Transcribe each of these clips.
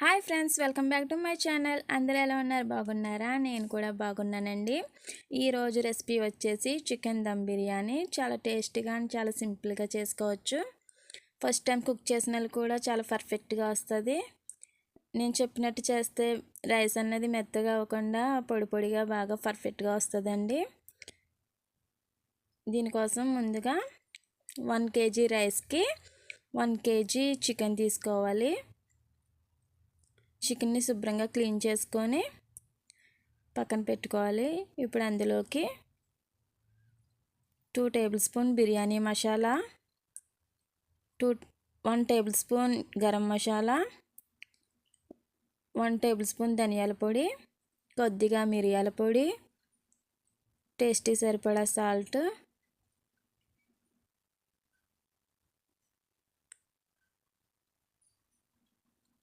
Hi friends welcome back to my channel. అందరూ ఎలా ఉన్నారు? బాగున్నారా? నేను కూడా బాగున్నానండి. ఈరోజు రెసిపీ వచ్చేసి చికెన్ దమ్ బిర్యానీ. చాలా టేస్టీగా అండ్ చాలా సింపుల్గా చేసుకోవచ్చు. ఫస్ట్ టైం కుక్ చేసిన కూడా చాలా పర్ఫెక్ట్గా వస్తుంది. నేను చెప్పినట్టు చేస్తే రైస్ అన్నది మెత్తగా అవ్వకుండా పొడి పొడిగా బాగా పర్ఫెక్ట్గా వస్తుందండి. దీనికోసం ముందుగా వన్ కేజీ రైస్కి వన్ కేజీ చికెన్ తీసుకోవాలి. చికెన్ని శుభ్రంగా క్లీన్ చేసుకొని పక్కన పెట్టుకోవాలి. ఇప్పుడు అందులోకి two tablespoon biryani masala two one tablespoon garam masala one tablespoon ధనియాల పొడి కొద్దిగా మిరియాల పొడి టేస్టీ సరిపడా సాల్ట్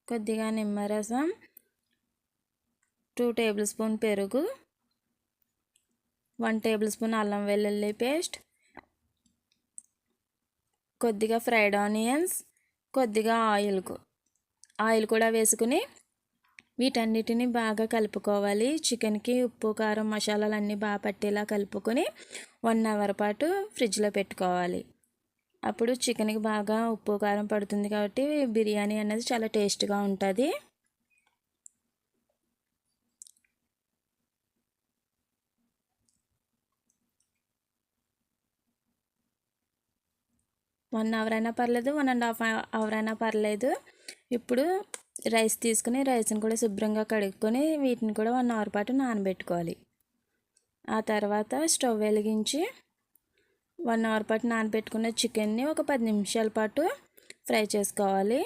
కొద్దిగా నిమ్మరసం టూ టేబుల్ స్పూన్ పెరుగు వన్ టేబుల్ స్పూన్ అల్లం వెల్లుల్లి పేస్ట్ కొద్దిగా ఫ్రైడ్ ఆనియన్స్ కొద్దిగా ఆయిల్ ఆయిల్ కూడా వేసుకుని వీటన్నిటిని బాగా కలుపుకోవాలి. చికెన్కి ఉప్పు కారం మసాలాలు అన్నీ బాగా పట్టేలా కలుపుకొని వన్ అవర్ పాటు ఫ్రిడ్జ్లో పెట్టుకోవాలి. అప్పుడు చికెన్కి బాగా ఉప్పు కారం పడుతుంది కాబట్టి బిర్యానీ అనేది చాలా టేస్ట్గా ఉంటుంది. వన్ అవర్ అయినా పర్లేదు వన్ అండ్ హాఫ్ అవర్ అయినా పర్లేదు. ఇప్పుడు రైస్ తీసుకుని రైస్ని కూడా శుభ్రంగా కడుక్కొని వీటిని కూడా వన్ అవర్ పాటు నానబెట్టుకోవాలి. ఆ తర్వాత స్టవ్ వెలిగించి వన్ అవర్ పాటు నానబెట్టుకున్న చికెన్ని ఒక పది నిమిషాల పాటు ఫ్రై చేసుకోవాలి.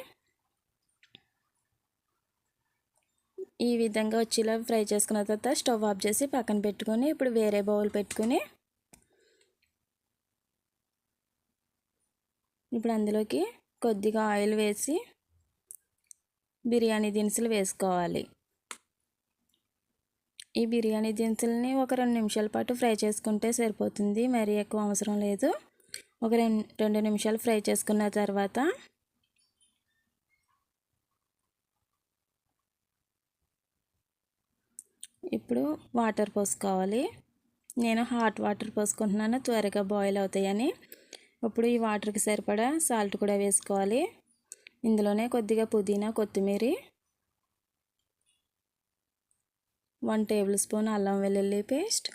ఈ విధంగా వచ్చేలా ఫ్రై చేసుకున్న తర్వాత స్టవ్ ఆఫ్ చేసి పక్కన పెట్టుకొని ఇప్పుడు వేరే బౌల్ పెట్టుకొని ఇప్పుడు అందులోకి కొద్దిగా ఆయిల్ వేసి బిర్యానీ దినుసులు వేసుకోవాలి. ఈ బిర్యానీ దినుసుల్ని ఒక రెండు నిమిషాల పాటు ఫ్రై చేసుకుంటే సరిపోతుంది. మరీ ఎక్కువ అవసరం లేదు. ఒక రెండు నిమిషాలు ఫ్రై చేసుకున్న తర్వాత ఇప్పుడు వాటర్ పోసుకోవాలి. నేను హాట్ వాటర్ పోసుకుంటున్నాను. త్వరగా బాయిల్ అవుతాయని. ఇప్పుడు ఈ వాటర్కి సరిపడా సాల్ట్ కూడా వేసుకోవాలి. ఇందులోనే కొద్దిగా పుదీనా కొత్తిమీర వన్ టేబుల్ స్పూన్ అల్లం వెల్లుల్లి పేస్ట్.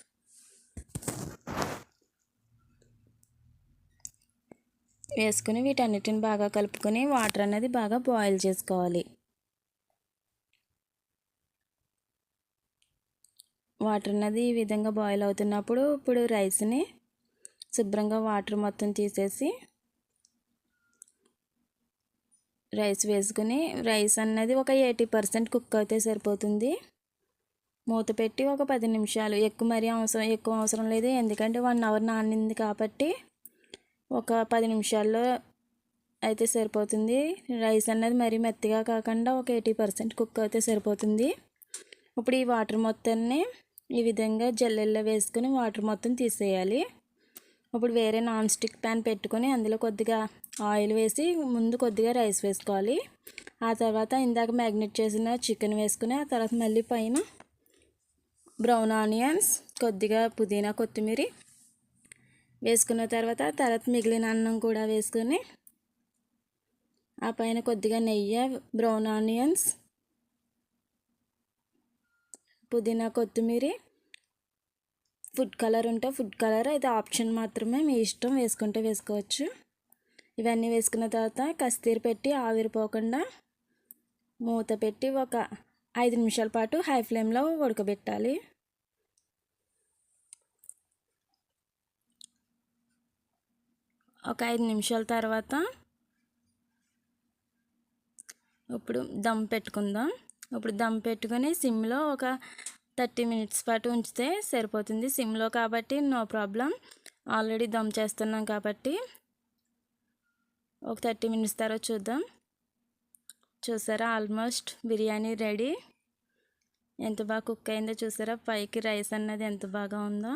వేసుకుని వీటన్నిటిని బాగా కలుపుకొని వాటర్ అనేది బాగా బాయిల్ చేసుకోవాలి. వాటర్ అనేది ఈ విధంగా బాయిల్ అవుతున్నప్పుడు ఇప్పుడు రైస్ని శుభ్రంగా వాటర్ మొత్తం తీసేసి రైస్ వేసుకుని రైస్ అన్నది ఒక ఎయిటీ పర్సెంట్ కుక్ అయితే సరిపోతుంది. మూత పెట్టి ఒక పది నిమిషాలు. ఎక్కువ మరీ అవసరం ఎక్కువ అవసరం లేదు. ఎందుకంటే వన్ అవర్ నానింది కాబట్టి ఒక పది నిమిషాల్లో అయితే సరిపోతుంది. రైస్ అన్నది మరీ మెత్తగా కాకుండా ఒక ఎయిటీ పర్సెంట్ కుక్ అయితే సరిపోతుంది. ఇప్పుడు ఈ వాటర్ మొత్తాన్ని ఈ విధంగా జల్లెల్లో వేసుకొని వాటర్ మొత్తం తీసేయాలి. ఇప్పుడు వేరే నాన్ స్టిక్ ప్యాన్ పెట్టుకొని అందులో కొద్దిగా ఆయిల్ వేసి ముందు కొద్దిగా రైస్ వేసుకోవాలి. ఆ తర్వాత ఇందాక మ్యాగ్నెట్ చేసిన చికెన్ వేసుకుని ఆ తర్వాత మళ్ళీ పైన బ్రౌన్ ఆనియన్స్ కొద్దిగా పుదీనా కొత్తిమీర వేసుకున్న తర్వాత తర్వాత మిగిలిన అన్నం కూడా వేసుకొని ఆ పైన కొద్దిగా నెయ్యి బ్రౌన్ ఆనియన్స్ పుదీనా కొత్తిమీర. ఫుడ్ కలర్ ఉంటే ఫుడ్ కలర్ అయితే ఆప్షన్ మాత్రమే మీ ఇష్టం వేసుకుంటే వేసుకోవచ్చు. ఇవన్నీ వేసుకున్న తర్వాత కస్తీరు పెట్టి ఆవిరిపోకుండా మూత పెట్టి ఒక ఐదు నిమిషాల పాటు హై ఫ్లేమ్లో ఉడకబెట్టాలి. ఒక ఐదు నిమిషాల తర్వాత ఇప్పుడు దమ్ పెట్టుకుందాం. ఇప్పుడు దమ్ పెట్టుకొని సిమ్లో ఒక థర్టీ మినిట్స్ పాటు ఉంచితే సరిపోతుంది సిమ్లో కాబట్టి నో ప్రాబ్లం. ఆల్రెడీ దమ్ చేస్తున్నాం కాబట్టి ఒక థర్టీ మినిట్స్ తర్వాత చూద్దాం. చూసారా? Almost biryani ready. ఎంత బాగా కుక్ అయిందో చూసారా? పైకి రైస్ అన్నది ఎంత బాగా ఉందో.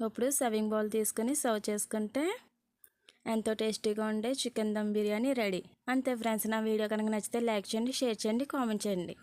ఇప్పుడు సర్వింగ్ బౌల్ తీసుకొని సర్వ్ చేసుకుంటే ఎంతో టేస్టీగా ఉండే చికెన్ దమ్ బిర్యానీ రెడీ. అంతే ఫ్రెండ్స్ నా వీడియో కనుక నచ్చితే లైక్ చేయండి షేర్ చేయండి కామెంట్ చేయండి.